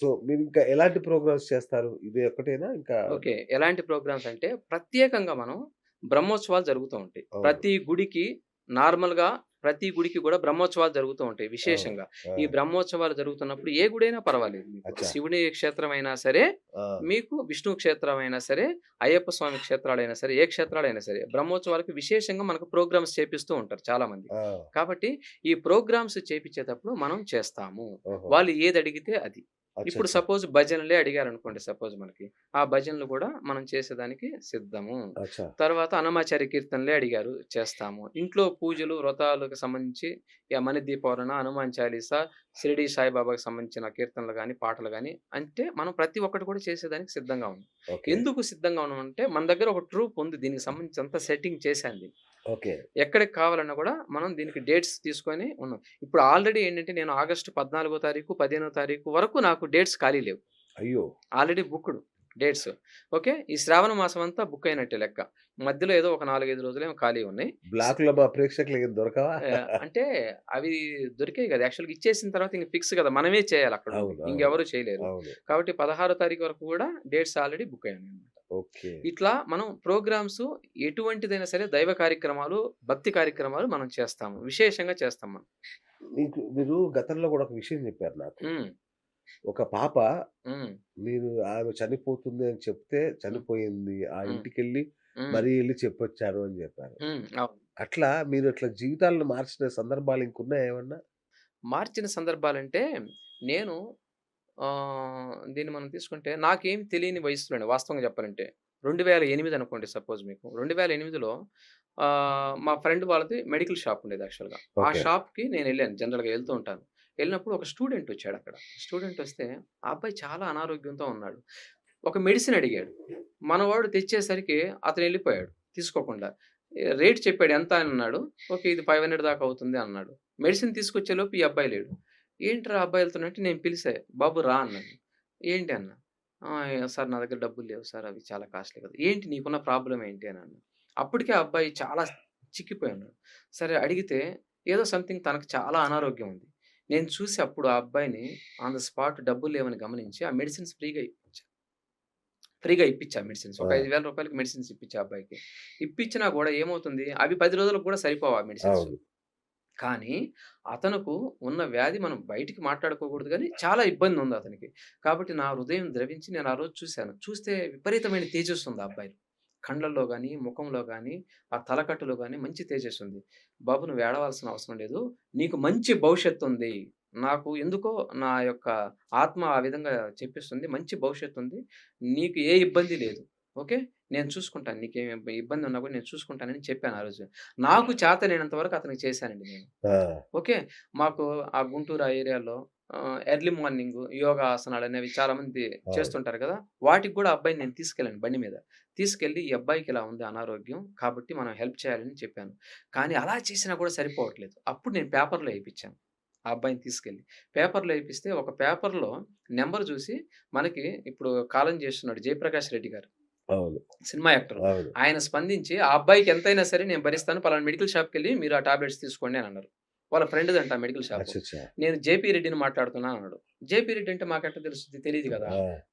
So మీరు ఇంకా ఎలాంటి ప్రోగ్రామ్స్ చేస్తారు? ఇది ఒకటేనా ఇంకా ఓకే. ఎలాంటి ప్రోగ్రామ్స్ అంటే ప్రత్యేకంగా మనం బ్రహ్మోత్సవాలు జరుగుతూ ఉంటాయి. ప్రతి గుడికి నార్మల్గా ప్రతి గుడికి కూడా బ్రహ్మోత్సవాలు జరుగుతూ ఉంటాయి విశేషంగా. ఈ బ్రహ్మోత్సవాలు జరుగుతున్నప్పుడు ఏ గుడైనా పర్వాలేదు. శివుని క్షేత్రం అయినా సరే మీకు విష్ణు క్షేత్రం అయినా సరే అయ్యప్ప స్వామి క్షేత్రాలైనా సరే ఏ క్షేత్రాలైనా సరే బ్రహ్మోత్సవాలకు విశేషంగా మనకు ప్రోగ్రామ్స్ చేపిస్తూ ఉంటారు చాలా మంది కాబట్టి ఈ ప్రోగ్రామ్స్ చేపించేటప్పుడు మనం చేస్తాము. వాళ్ళు ఏది అడిగితే అది. ఇప్పుడు. సపోజ్ భజనలే అడిగారు అనుకోండి సపోజ్ మనకి ఆ భజనలు కూడా మనం చేసేదానికి సిద్ధము. తర్వాత అన్నమాచార్య కీర్తనలే అడిగారు చేస్తాము. ఇంట్లో పూజలు వ్రతాలకు సంబంధించి మణి దీపావరణ హనుమాన్ చాలీస షిరిడి సాయిబాబాకి సంబంధించిన కీర్తనలు కానీ పాటలు కానీ అంటే మనం ప్రతి ఒక్కటి కూడా చేసేదానికి సిద్ధంగా ఉన్నాం. ఎందుకు సిద్ధంగా ఉన్నాం అంటే మన దగ్గర ఒక ట్రూప్ ఉంది. దీనికి సంబంధించి అంత సెట్టింగ్ చేశాను దీన్ని. ఓకే. ఎక్కడికి కావాలన్నా కూడా మనం దీనికి డేట్స్ తీసుకొని ఉన్నాం. ఇప్పుడు ఆల్రెడీ ఏంటంటే నేను ఆగస్టు పద్నాలుగో తారీఖు పదిహేనో తారీఖు వరకు నాకు డేట్స్ ఖాళీ లేవు. అయ్యో. Already booked. డేట్స్. ఓకే? ఈ శ్రావణ మాసం అంతా బుక్ అయినట్టే లెక్క. మధ్యలో ఏదో ఒక నాలుగైదు రోజులేమో ఖాళీ ఉన్నాయి. బ్లాక్లో ప్రేక్షకులు దొరకవా? అంటే అవి దొరికాయి కదా. యాక్చువల్గా ఇచ్చేసిన తర్వాత ఇంక ఫిక్స్ కదా. మనమే చేయాలి అక్కడ. ఇంకెవరు చేయలేరు. కాబట్టి పదహారో తారీఖు వరకు కూడా డేట్స్ ఆల్రెడీ బుక్ అయ్యాయి అన్నమాట. ఓకే. ఇట్లా మనం ప్రోగ్రామ్స్ ఎటువంటిదైనా సరే దైవ కార్యక్రమాలు భక్తి కార్యక్రమాలు మనం చేస్తాము. విశేషంగా చేస్తాం మనం. మీకు మీరు గతంలో కూడా ఒక విషయం చెప్పారు నాకు. ఒక పాప మీరు ఆమె చనిపోతుంది అని చెప్తే చనిపోయింది. ఆ. ఇంటికి వెళ్ళి మరీ వెళ్ళి చెప్పొచ్చారు అని చెప్పారు. అట్లా మీరు అట్లా జీవితాలను మార్చిన సందర్భాలు ఇంకున్నాయి ఏమన్నా? మార్చిన సందర్భాలంటే నేను ఆ, దీన్ని మనం తీసుకుంటే నాకేం తెలియని వయసులోనే వాస్తవంగా చెప్పాలంటే రెండు వేల ఎనిమిది అనుకోండి సపోజ్ మీకు. రెండు వేల ఎనిమిదిలో మా ఫ్రెండ్ వాళ్ళది మెడికల్ షాప్ ఉండేది యాక్చువల్గా. ఆ. షాప్కి నేను వెళ్ళాను. జనరల్గా వెళ్తూ ఉంటాను. వెళ్ళినప్పుడు ఒక స్టూడెంట్ వచ్చాడు అక్కడ. స్టూడెంట్ వస్తే ఆ అబ్బాయి చాలా అనారోగ్యంతో ఉన్నాడు. ఒక మెడిసిన్ అడిగాడు. మనవాడు తెచ్చేసరికి అతను వెళ్ళిపోయాడు. తీసుకోకుండా. రేట్ చెప్పాడు ఎంత అని అన్నాడు. ఓకే ఇది ఫైవ్ హండ్రెడ్ దాకా అవుతుంది అన్నాడు. మెడిసిన్ తీసుకొచ్చేలోపు ఈ అబ్బాయి లేడు. ఏంట్రా అబ్బాయి వెళ్తున్నట్టు నేను పిలిచా. బాబు రా అన్నాను ఏంటి అన్న? సార్ నా దగ్గర డబ్బులు లేవు సార్. అవి చాలా కాస్ట్లీ కదా. ఏంటి నీకున్న ప్రాబ్లం ఏంటి? అని అన్న అప్పటికే ఆ అబ్బాయి చాలా చిక్కిపోయి ఉన్నాడు. సరే అడిగితే ఏదో సంథింగ్ తనకు చాలా అనారోగ్యం ఉంది. నేను చూసి అప్పుడు ఆ అబ్బాయిని ఆన్ ద స్పాట్ డబ్బులు లేవని గమనించి ఆ మెడిసిన్స్ ఫ్రీగా ఇప్పించా. ఫ్రీగా ఇప్పించా మెడిసిన్స్. ఒక. ఐదు వేల రూపాయలకి మెడిసిన్స్ ఇప్పించా అబ్బాయికి. ఇప్పించినా కూడా ఏమవుతుంది? అవి పది రోజులకు కూడా సరిపోవు మెడిసిన్స్. కానీ అతనుకు ఉన్న వ్యాధి మనం బయటికి మాట్లాడుకోకూడదు కానీ చాలా ఇబ్బంది ఉంది అతనికి. కాబట్టి నా హృదయం ద్రవించి నేను ఆ రోజు చూశాను. చూస్తే విపరీతమైన తేజస్సు ఉంది ఆ అబ్బాయిలో. కండ్లల్లో కానీ ముఖంలో కానీ ఆ తలకట్టులో కానీ మంచి తేజస్సు ఉంది. బాబు నువ్వు ఏడవలసిన అవసరం లేదు. నీకు మంచి భవిష్యత్తు ఉంది. నాకు ఎందుకో నా యొక్క ఆత్మ ఆ విధంగా చెప్పిస్తుంది. మంచి భవిష్యత్తు ఉంది. నీకు ఏ ఇబ్బంది లేదు. ఓకే? నేను చూసుకుంటాను. నీకేం ఇబ్బ- ఇబ్బంది ఉన్నా కూడా నేను చూసుకుంటానని చెప్పాను ఆ రోజు. నాకు చేత నేనంత వరకు అతనికి చేశానండి నేను. ఓకే? మాకు ఆ గుంటూరు ఆ ఏరియాలో ఎర్లీ మార్నింగ్ యోగా ఆసనాలు అనేవి చాలా మంది చేస్తుంటారు కదా! వాటికి కూడా అబ్బాయిని నేను తీసుకెళ్ళాను బండి మీద. తీసుకెళ్ళి ఈ అబ్బాయికి ఇలా ఉంది అనారోగ్యం కాబట్టి మనం హెల్ప్ చేయాలని చెప్పాను. కానీ అలా చేసినా కూడా సరిపోవట్లేదు. అప్పుడు నేను పేపర్లో వేయించాను ఆ అబ్బాయిని తీసుకెళ్ళి. పేపర్లో వేయిస్తే ఒక పేపర్లో నెంబర్ చూసి మనకి ఇప్పుడు కాలం చేస్తున్నాడు జయప్రకాష్ రెడ్డి గారు. Cinema actor. ఆయన స్పందించి ఆ అబ్బాయికి ఎంతైనా సరే నేను భరిస్తాను పలానా మెడికల్ షాప్కి వెళ్ళి మీరు ఆ టాబ్లెట్స్ తీసుకోండి అని అన్నారు. వాళ్ళ ఫ్రెండ్ అంట మెడికల్ షాప్. నేను జేపీ రెడ్డిని మాట్లాడుతున్నా అన్నాడు. జేపీ రెడ్డి అంటే మాకెట్లా తెలుస్తుంది తెలియదు కదా.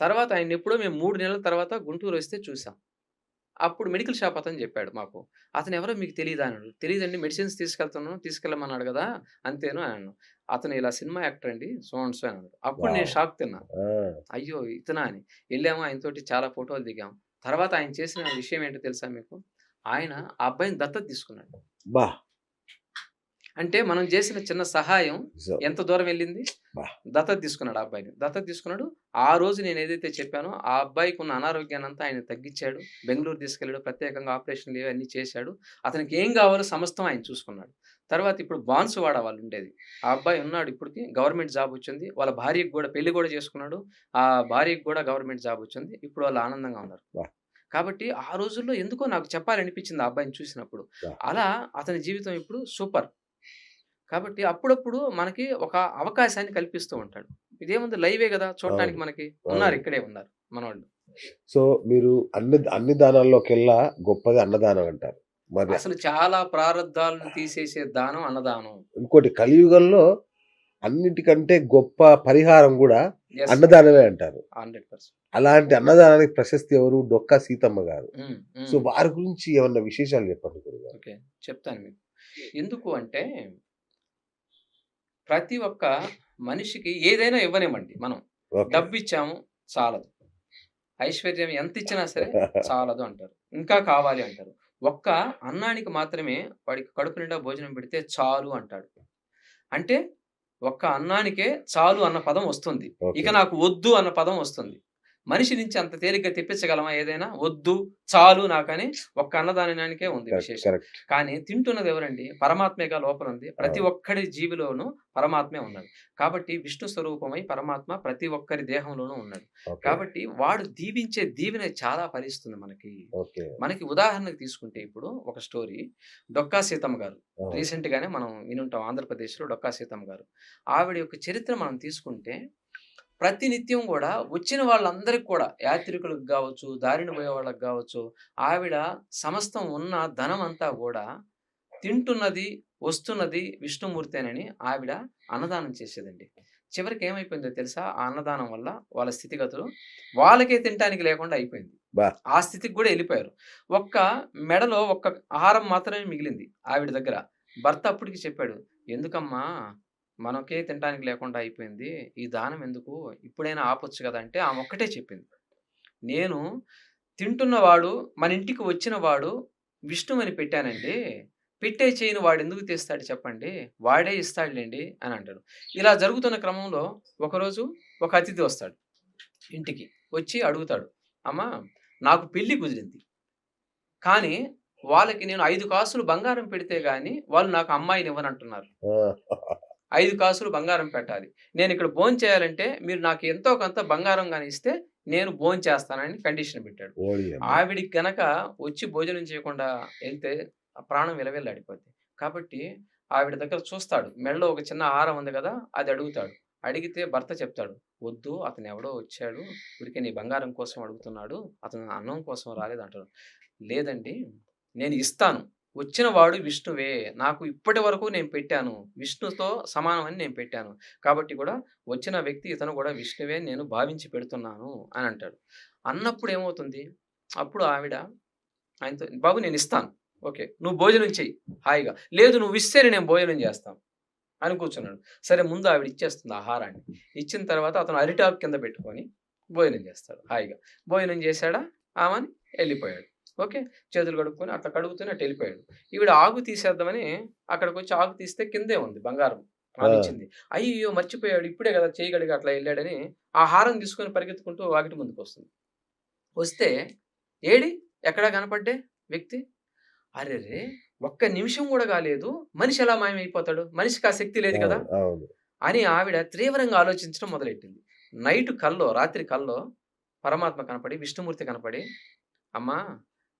తర్వాత ఆయన ఎప్పుడో మేము మూడు నెలల తర్వాత గుంటూరు వస్తే చూసాం. అప్పుడు మెడికల్ షాప్ అతను చెప్పాడు మాకు. అతను ఎవరో మీకు తెలియదా అన్నాడు. తెలియదండి మెడిసిన్స్ తీసుకెళ్తున్నాను తీసుకెళ్ళమన్నాడు కదా అంతేను అని అన్నాను అతను ఇలా సినిమా యాక్టర్ అండి సో అండ్ సో అని అన్నాడు. అప్పుడు నేను. షాక్ తిన్నా. అయ్యో ఇతనా అని. వెళ్ళాము ఆయనతోటి చాలా ఫోటోలు దిగాం. తర్వాత ఆయన చేసిన విషయం ఏంటో తెలుసా మీకు? ఆయన ఆ అబ్బాయిని దత్తత తీసుకున్నాడు. బా. అంటే మనం చేసిన చిన్న సహాయం ఎంత దూరం వెళ్ళింది. దత్తత తీసుకున్నాడు ఆ అబ్బాయిని. దత్తత తీసుకున్నాడు. ఆ రోజు నేను ఏదైతే చెప్పానో ఆ అబ్బాయికి ఉన్న అనారోగ్యాన్ని అంతా ఆయన తగ్గించాడు. బెంగళూరు తీసుకెళ్ళాడు. ప్రత్యేకంగా ఆపరేషన్లు అన్ని చేశాడు. అతనికి ఏం కావాలో సమస్తం ఆయన చూసుకున్నాడు. తర్వాత ఇప్పుడు బాన్సువాడ వాళ్ళు ఉండేది. ఆ అబ్బాయి ఉన్నాడు ఇప్పటికి. గవర్నమెంట్ జాబ్ వచ్చింది. వాళ్ళ భార్యకి కూడా పెళ్ళి కూడా చేసుకున్నాడు. ఆ భార్యకి కూడా గవర్నమెంట్ జాబ్ వచ్చింది. ఇప్పుడు వాళ్ళు ఆనందంగా ఉన్నారు. కాబట్టి ఆ రోజుల్లో ఎందుకో నాకు చెప్పాలనిపించింది ఆ అబ్బాయిని చూసినప్పుడు. అలా అతని జీవితం ఇప్పుడు సూపర్. కాబట్టి అప్పుడప్పుడు మనకి ఒక అవకాశాన్ని కల్పిస్తూ ఉంటాడు ఇదేముంది లైవే కదా చూడటానికి. మనకి ఉన్నారు. ఇక్కడే ఉన్నారు మనవాళ్ళు సో మీరు అన్ని అన్ని దానాల్లోకెల్లా గొప్పది అన్నదానం అంటారు మరి అసలు చాలా ప్రారంధాలను తీసేసే దానం అన్నదానం ఇంకోటి కలియుగంలో అన్నిటికంటే గొప్ప పరిహారం కూడా. అన్నదానమే అంటారు. 100%. అలాంటి అన్నదానానికి ప్రశస్తి ఎవరు? డొక్కా సీతమ్మ గారు. సో. వారి గురించి ఏమన్నా విశేషాలు చెప్పండి. చెప్తాను మీకు. ఎందుకు అంటే ప్రతి ఒక్క మనిషికి ఏదైనా ఇవ్వనివ్వండి మనం. ఓకే. డబ్బిచ్చాము చాలదు. ఐశ్వర్యం ఎంత ఇచ్చినా సరే చాలదు అంటారు. ఇంకా కావాలి అంటారు. ఒక్క అన్నానికి మాత్రమే వాడికి కడుపు నిండా భోజనం పెడితే చాలు అంటాడు. అంటే ఒక్క అన్నానికే చాలు అన్న పదం వస్తుంది. ఇక నాకు వద్దు అన్న పదం వస్తుంది. మనిషి నుంచి అంత తేలిగ్గా తెప్పించగలమా ఏదైనా? వద్దు, చాలు నాకని ఒక్క అన్నదానానికే ఉంది. విశేషం. కానీ తింటున్నది ఎవరండి? పరమాత్మేగా లోపల ఉంది. ప్రతి. ఒక్కడి జీవిలోనూ పరమాత్మే ఉన్నాడు. కాబట్టి విష్ణు స్వరూపమై పరమాత్మ ప్రతి ఒక్కరి దేహంలోనూ ఉన్నాడు. కాబట్టి వాడు దీవించే దీవెన చాలా ఫలిస్తుంది మనకి. మనకి ఉదాహరణకు తీసుకుంటే ఇప్పుడు ఒక స్టోరీ 'డొక్కా సీతమ్మ' గారు. అవును. రీసెంట్‌గానే మనం వినుంటాం ఆంధ్రప్రదేశ్‌లో 'డొక్కా సీతమ్మ' గారు. ఆవిడ యొక్క చరిత్ర మనం తీసుకుంటే ప్రతినిత్యం గూడా వచ్చిన వాళ్ళందరికి కూడా యాత్రికులకు గావచ్చు, దారిన పోయే వాళ్ళకి గావచ్చు, ఆవిడ సమస్తం ఉన్న ధనమంతా గూడా తింటున్నది, వస్తున్నది విష్ణుమూర్తేనని ఆవిడ అన్నదానం చేసేదండి. చివరికి ఏమైపోయిందో తెలుసా? ఆ అన్నదానం వల్ల వాళ్ళ స్థితిగతులు వాళ్ళకే తినటానికి లేకుండా అయిపోయింది. ఆ స్థితికి గూడా ఎళ్ళిపోయారు. ఒక్క మెడలో ఒక్క హారం మాత్రమే మిగిలింది ఆవిడ దగ్గర. భర్త అప్పటికి చెప్పాడు. "ఎందుకమ్మా మనకే తినడానికి లేకుండా అయిపోయింది. ఈ దానం ఎందుకు? ఇప్పుడైనా ఆపొచ్చు కదా అంటే ఆమె ఒక్కటే చెప్పింది. "నేను తింటున్నవాడు మన ఇంటికి వచ్చిన వాడు విష్ణువని పెట్టానండి. పెట్టే చేయని వాడెందుకు తీస్తాడు చెప్పండి? వాడే ఇస్తాడులేండి అని అంటాడు. ఇలా జరుగుతున్న క్రమంలో ఒకరోజు ఒక అతిథి వస్తాడు ఇంటికి. వచ్చి అడుగుతాడు. అమ్మ నాకు పెళ్ళి కుదిరింది. కానీ వాళ్ళకి నేను ఐదు కాసులు బంగారం పెడితే గాని వాళ్ళు నాకు అమ్మాయిని ఇవ్వనంటున్నారు 5 కాసులు బంగారం పెట్టాలి. నేనిక్కడ భోంచేయాలంటే మీరు నాకు ఎంతో కొంత బంగారం గాని ఇస్తే నేను భోంచేస్తానని కండిషన్ పెట్టాడు. ఆవిడకి గనక వచ్చి భోజనం చేయకుండా ఎళ్తే ఆ ప్రాణం విలవిల్లాడిపోద్ది. కాబట్టి ఆవిడ దగ్గర చూస్తాడు. మెడలో ఒక చిన్న హారం ఉంది గదా! అది అడుగుతాడు. అడిగితే భర్త చెప్తాడు. "వద్దు అతనెవడో వచ్చాడు. ఊరికే నీ బంగారం కోసం అడుగుతున్నాడు. అతను అన్నం కోసం రాలేదంటాడు." లేదండి నేను ఇస్తాను. వచ్చిన వాడు విష్ణువే. నాకు ఇప్పటి వరకు నేను పెట్టాను. విష్ణుతో సమానమని నేను పెట్టాను. కాబట్టి కూడా వచ్చిన వ్యక్తి ఇతను కూడా విష్ణువే నేను భావించి పెడుతున్నాను అని అంటాడు. అన్నప్పుడు ఏమవుతుంది? అప్పుడు ఆవిడ ఆయనతో "బాబు నేను ఇస్తాను ఓకే. నువ్వు భోజనం చెయ్యి హాయిగా. లేదు నువ్వు ఇస్తేనే నేను భోజనం చేస్తాను" అని కూర్చున్నాడు. సరే ముందు ఆవిడ ఇచ్చేస్తుంది ఆహారాన్ని. ఇచ్చిన తర్వాత అతను అరిటాప్ కింద పెట్టుకొని భోజనం చేస్తాడు హాయిగా. భోజనం చేశాడా? ఆమెని వెళ్ళిపోయాడు ఓకే. చేతులు కడుక్కొని అట్లా కడుగుతూనే అటు ఎళ్ళిపోయాడు. ఈవిడ ఆకు తీసేద్దామని అక్కడికొచ్చి ఆకు తీస్తే కిందే ఉంది బంగారం. ఆ! ఆమిచ్చింది. అయ్యయ్యో! మర్చిపోయాడు. ఇప్పుడే గదా చెయ్యి కడిగి అట్లా ఎళ్ళాడని ఆ హారం తీసుకొని పరిగెత్తుకుంటూ వాకిటి ముందుకొస్తుంది. వస్తే ఏడి? ఎక్కడ కనపడ్డే వ్యక్తి? అరెరే! ఒక్క నిమిషం గూడా కాలేదు. మనిషి ఎలా మాయమైపోతాడు? మనిషికి ఆ శక్తి లేదు కదా! అని ఆవిడ తీవ్రంగా ఆలోచించడం మొదలెట్టింది. నైట్ కల్లో రాత్రి కల్లో పరమాత్మ కనపడి, విష్ణుమూర్తి కనపడి, "అమ్మా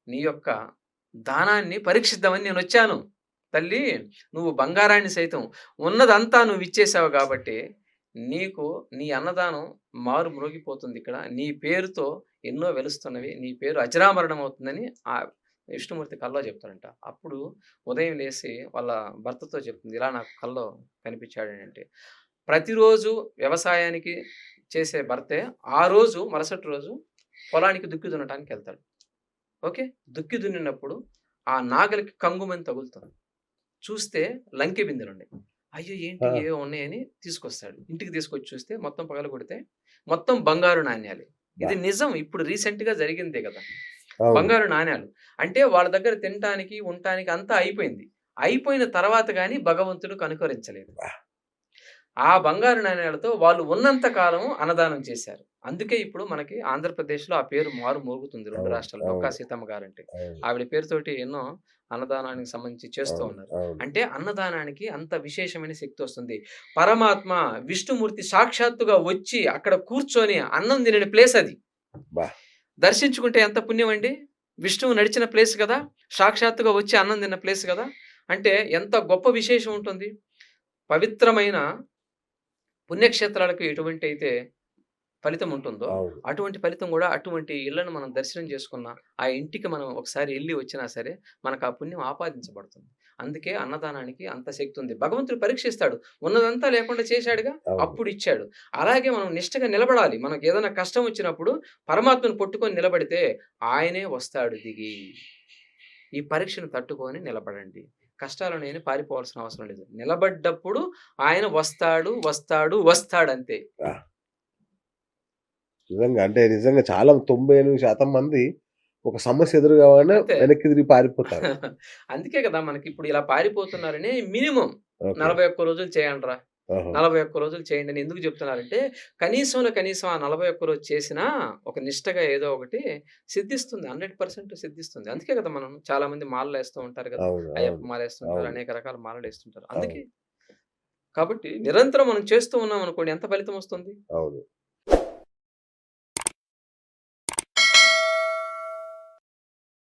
నీ యొక్క దానాన్ని పరీక్షిద్దామని నేను వచ్చాను తల్లి నువ్వు బంగారాన్ని సైతం ఉన్నదంతా నువ్వు ఇచ్చేసావు కాబట్టి నీకు నీ అన్నదానం మారు మ్రోగిపోతుందిక్కడ. నీ పేరుతో ఎన్నో వెలుస్తున్నవి. నీ పేరు అజరామరణం అవుతుందని" ఆ విష్ణుమూర్తి కల్లో చెప్తాడంట. అప్పుడు ఉదయం లేసి వాళ్ళ భర్తతో చెప్తుంది. ఇలా నాకు కల్లో కనిపించాడంటే అంటే. ప్రతిరోజు వ్యవసాయానికి చేసే భర్తే ఆ రోజు మరుసటి రోజు పొలానికి దుక్కి దున్నటానికెళ్తాడు. ఓకే. దుక్కి దున్నినప్పుడు ఆ నాగలికి కంగుమని తగులుతుంది. చూస్తే లంకె బిందెలున్నాయి. అయ్యో! ఏంటి! ఏవో ఉన్నాయని తీసుకొస్తాడు. ఇంటికి తీసుకొచ్చి చూస్తే మొత్తం పగలగొడితే మొత్తం బంగారు నాణ్యాలే. ఇది! నిజం. ఇప్పుడు రీసెంట్‌గా జరిగిందే గదా! అవును. బంగారు నాణ్యాలు. అంటే వాళ్ళ దగ్గర తినటానికి, ఉండటానికి అంతా అయిపోయింది. అయిపోయిన తర్వాత గాని భగవంతుడు కనుకరించలేదు. ఆ బంగారు నాణ్యాలతో వాళ్ళు ఉన్నంత కాలం అన్నదానం చేశారు. అందుకే ఇప్పుడు మనకి ఆంధ్రప్రదేశ్‌లో ఆ పేరు మారు మోగుతుంది 2 అవును. రాష్ట్రాల్లో. డొక్కా అవును. సీతమ్మ గారంటే. అవును. ఆవిడ పేరుతోటి ఎన్నో అన్నదానానికి సంబంధించి చేస్తూ. ఉన్నారు. అంటే అన్నదానానికి అంత విశేషమైన శక్తి వస్తుంది. పరమాత్మ విష్ణుమూర్తి సాక్షాత్తుగా వచ్చి అక్కడ కూర్చొని అన్నం తినిన ప్లేస్ అది. దర్శించుకుంటే ఎంత పుణ్యం అండి? విష్ణువు నడిచిన ప్లేస్ గదా! సాక్షాత్తుగా వచ్చి అన్నం తిన్న ప్లేస్ గదా! అంటే ఎంత గొప్ప విశేషం ఉంటుంది. పవిత్రమైన పుణ్యక్షేత్రాలకు ఎటువంటైతే ఫలితం ఉంటుందో. అటువంటి ఫలితం గూడా అటువంటి ఇళ్ళను మనం దర్శనం చేసుకున్న, ఆ ఇంటికి మనం ఒకసారి ఎళ్ళి వచ్చినా సరే, మనకు ఆ పుణ్యం ఆపాదించబడుతుంది. అందుకే అన్నదానానికి అంత శక్తి ఉంది. భగవంతుడు పరీక్షిస్తాడు. ఉన్నదంతా లేకుండా చేశాడుగా. అప్పుడు ఇచ్చాడు. అలాగే మనం నిష్టగా నిలబడాలి. మనకు ఏదైనా కష్టం వచ్చినప్పుడు పరమాత్మను పట్టుకొని నిలబడితే ఆయనే వస్తాడు దిగి. ఈ పరీక్షను తట్టుకొని నిలబడండి. కష్టాలు నేను పారిపోవాల్సిన అవసరం లేదు. నిలబడ్డప్పుడు ఆయన వస్తాడు వస్తాడు వస్తాడు అంతే నిజంగా అంటే నిజంగా చాలా 98% మంది ఒక సమస్య ఎదురు అంతే. వెనక్కి తిరిగి పారిపోతారు. అందుకే కదా మనకి ఇప్పుడు ఇలా పారిపోతున్నారని మినిమం. నలభై ఒక్క రోజులు చేయండి రా ఆహా! నలభై ఒక్క రోజులు చేయండి అని ఎందుకు చెప్తున్నారంటే కనీసంలో కనీసం ఆ నలభై ఒక్క రోజు చేసినా ఒక నిష్టగా ఏదో ఒకటి సిద్ధిస్తుంది హండ్రెడ్ పర్సెంట్ సిద్ధిస్తుంది అందుకే కదా మనం చాలా మంది మాలలు వేస్తూ ఉంటారు కదా. అయ్యప్ప. మాల వేస్తుంటారు. అనేక రకాల మాలలు వేస్తుంటారు అందుకే కాబట్టి నిరంతరం మనం చేస్తూ ఉన్నాం అనుకోండి ఎంత ఫలితం వస్తుంది.